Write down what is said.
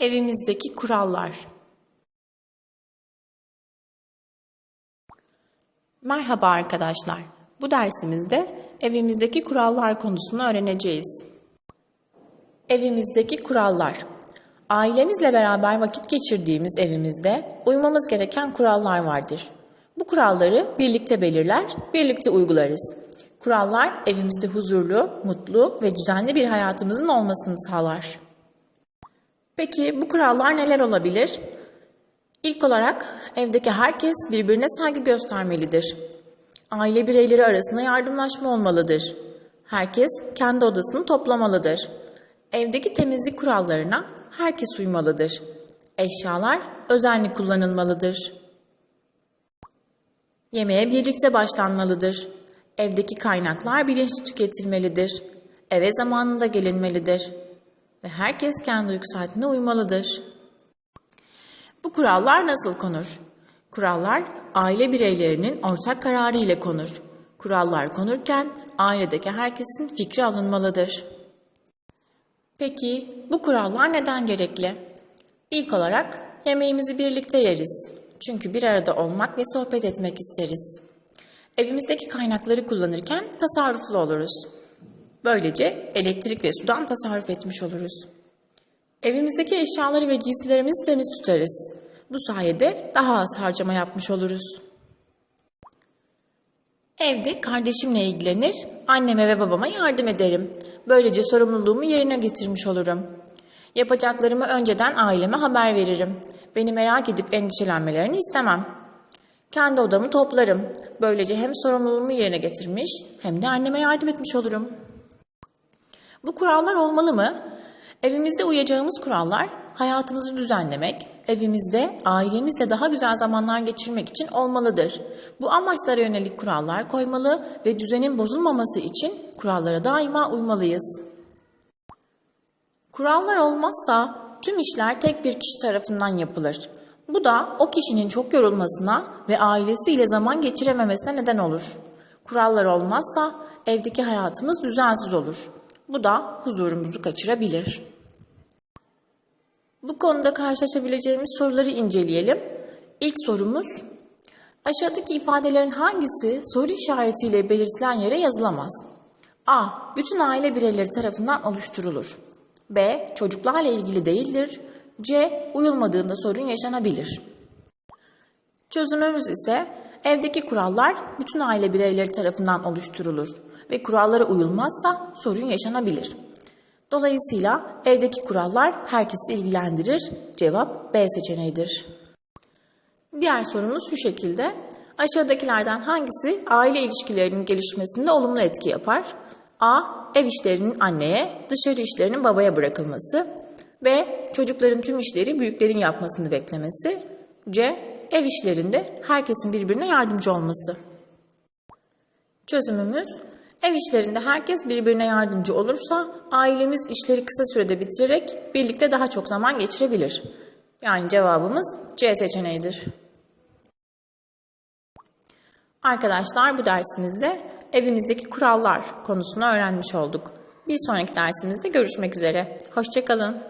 Evimizdeki kurallar. Merhaba arkadaşlar. Bu dersimizde evimizdeki kurallar konusunu öğreneceğiz. Evimizdeki kurallar. Ailemizle beraber vakit geçirdiğimiz evimizde uymamız gereken kurallar vardır. Bu kuralları birlikte belirler, birlikte uygularız. Kurallar evimizde huzurlu, mutlu ve düzenli bir hayatımızın olmasını sağlar. Peki bu kurallar neler olabilir? İlk olarak evdeki herkes birbirine saygı göstermelidir. Aile bireyleri arasında yardımlaşma olmalıdır. Herkes kendi odasını toplamalıdır. Evdeki temizlik kurallarına herkes uymalıdır. Eşyalar özenli kullanılmalıdır. Yemeğe birlikte başlanmalıdır. Evdeki kaynaklar bilinçli tüketilmelidir. Eve zamanında gelinmelidir. Ve herkes kendi uyku saatine uymalıdır. Bu kurallar nasıl konur? Kurallar aile bireylerinin ortak kararı ile konur. Kurallar konurken ailedeki herkesin fikri alınmalıdır. Peki bu kurallar neden gerekli? İlk olarak yemeğimizi birlikte yeriz. Çünkü bir arada olmak ve sohbet etmek isteriz. Evimizdeki kaynakları kullanırken tasarruflu oluruz. Böylece elektrik ve sudan tasarruf etmiş oluruz. Evimizdeki eşyaları ve giysilerimizi temiz tutarız. Bu sayede daha az harcama yapmış oluruz. Evde kardeşimle ilgilenir, anneme ve babama yardım ederim. Böylece sorumluluğumu yerine getirmiş olurum. Yapacaklarımı önceden aileme haber veririm. Beni merak edip endişelenmelerini istemem. Kendi odamı toplarım. Böylece hem sorumluluğumu yerine getirmiş hem de anneme yardım etmiş olurum. Bu kurallar olmalı mı? Evimizde uyacağımız kurallar hayatımızı düzenlemek, evimizde ailemizle daha güzel zamanlar geçirmek için olmalıdır. Bu amaçlara yönelik kurallar koymalı ve düzenin bozulmaması için kurallara daima uymalıyız. Kurallar olmazsa tüm işler tek bir kişi tarafından yapılır. Bu da o kişinin çok yorulmasına ve ailesiyle zaman geçirememesine neden olur. Kurallar olmazsa evdeki hayatımız düzensiz olur. Bu da huzurumuzu kaçırabilir. Bu konuda karşılaşabileceğimiz soruları inceleyelim. İlk sorumuz, aşağıdaki ifadelerin hangisi soru işaretiyle belirtilen yere yazılamaz? A. Bütün aile bireyleri tarafından oluşturulur. B. Çocuklarla ilgili değildir. C. Uyulmadığında sorun yaşanabilir. Çözümümüz ise evdeki kurallar bütün aile bireyleri tarafından oluşturulur ve kurallara uyulmazsa sorun yaşanabilir. Dolayısıyla evdeki kurallar herkesi ilgilendirir. Cevap B seçeneğidir. Diğer sorumuz şu şekilde. Aşağıdakilerden hangisi aile ilişkilerinin gelişmesinde olumlu etki yapar? A. Ev işlerinin anneye, dışarı işlerinin babaya bırakılması. B. Çocukların tüm işleri büyüklerin yapmasını beklemesi. C. Ev işlerinde herkesin birbirine yardımcı olması. Çözümümüz Ev işlerinde herkes birbirine yardımcı olursa ailemiz işleri kısa sürede bitirerek birlikte daha çok zaman geçirebilir. Yani cevabımız C seçeneğidir. Arkadaşlar bu dersimizde evimizdeki kurallar konusunu öğrenmiş olduk. Bir sonraki dersimizde görüşmek üzere. Hoşçakalın.